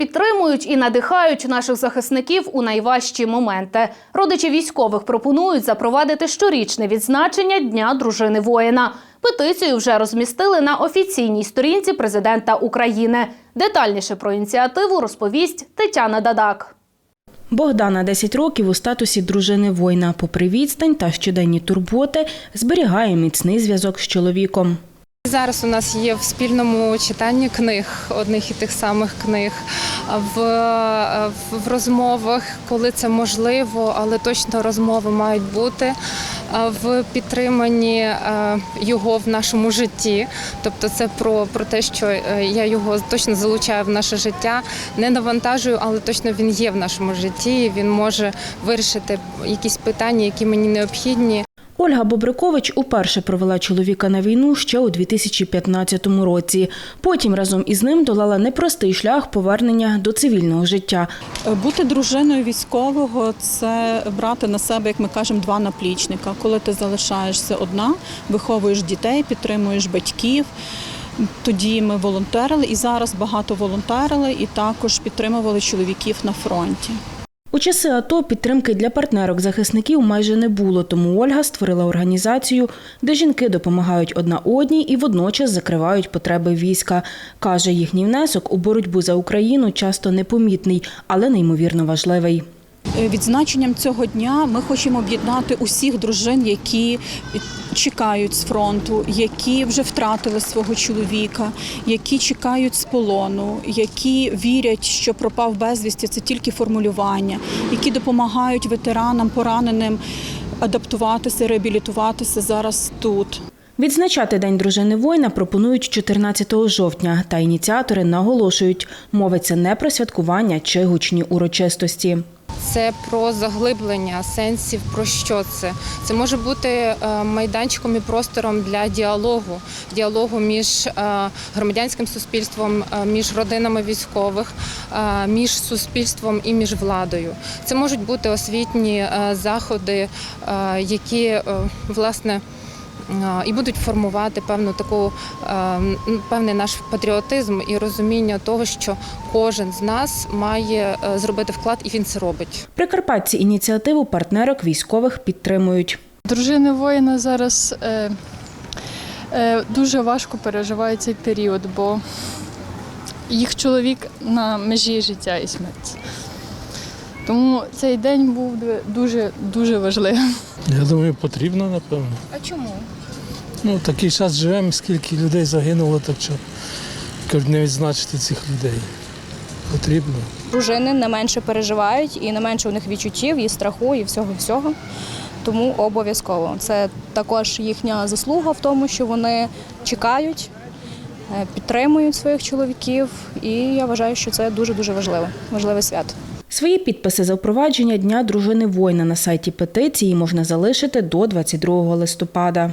підтримують і надихають наших захисників у найважчі моменти. Родичі військових пропонують запровадити щорічне відзначення Дня дружини воїна. Петицію вже розмістили на офіційній сторінці президента України. Детальніше про ініціативу розповість Тетяна Дадак. Богдана 10 років у статусі дружини воїна. Попри відстань та щоденні турботи, зберігає міцний зв'язок з чоловіком. Зараз у нас є в спільному читанні книг, одних і тих самих книг, в, в, розмовах, коли це можливо, але точно розмови мають бути в підтриманні е, його в нашому житті. Тобто, це про, про те, що е, я його точно залучаю в наше життя, не навантажую, але точно він є в нашому житті. і Він може вирішити якісь питання, які мені необхідні. Ольга Бобрикович уперше провела чоловіка на війну ще у 2015 році. Потім разом із ним долала непростий шлях повернення до цивільного життя. Бути дружиною військового це брати на себе, як ми кажемо, два наплічника. Коли ти залишаєшся одна, виховуєш дітей, підтримуєш батьків. Тоді ми волонтерили і зараз багато волонтерили, і також підтримували чоловіків на фронті. Часи АТО підтримки для партнерок захисників майже не було, тому Ольга створила організацію, де жінки допомагають одна одній і водночас закривають потреби війська. Каже, їхній внесок у боротьбу за Україну часто непомітний, але неймовірно важливий. Е, Відзначенням цього дня ми хочемо об'єднати усіх дружин, які чекають з фронту, які вже втратили свого чоловіка, які чекають з полону, які вірять, що пропав безвісті це тільки формулювання, які допомагають ветеранам, пораненим адаптуватися, реабілітуватися зараз тут. Відзначати День дружини воїна пропонують 14 жовтня, та ініціатори наголошують, мовиться не про святкування чи гучні урочистості. Це про заглиблення сенсів. Про що це? Це може бути е, майданчиком і простором для діалогу, діалогу між е, громадянським суспільством, е, між родинами військових, між суспільством і між владою. Це можуть бути освітні заходи, які власне. І будуть формувати певну таку певний наш патріотизм і розуміння того, що кожен з нас має е, зробити вклад, і він це робить. Прикарпатці ініціативу партнерок військових підтримують. Дружини воїна зараз е, е, дуже важко переживає цей період, бо їх чоловік на межі життя і смерті. Тому цей день був дуже дуже важливим. Я думаю, потрібно, напевно. А чому? Ну, такий час живемо, скільки людей загинуло, так що кажуть, не відзначити цих людей. Потрібно. дружини не менше переживають і не менше у них відчуттів, і страху, і всього всього. Тому обов'язково це також їхня заслуга в тому, що вони чекають, е, підтримують своїх чоловіків. І я вважаю, що це дуже дуже важливо, важливе свято. Свої підписи за впровадження Дня дружини воїна на сайті петиції можна залишити до 22 листопада.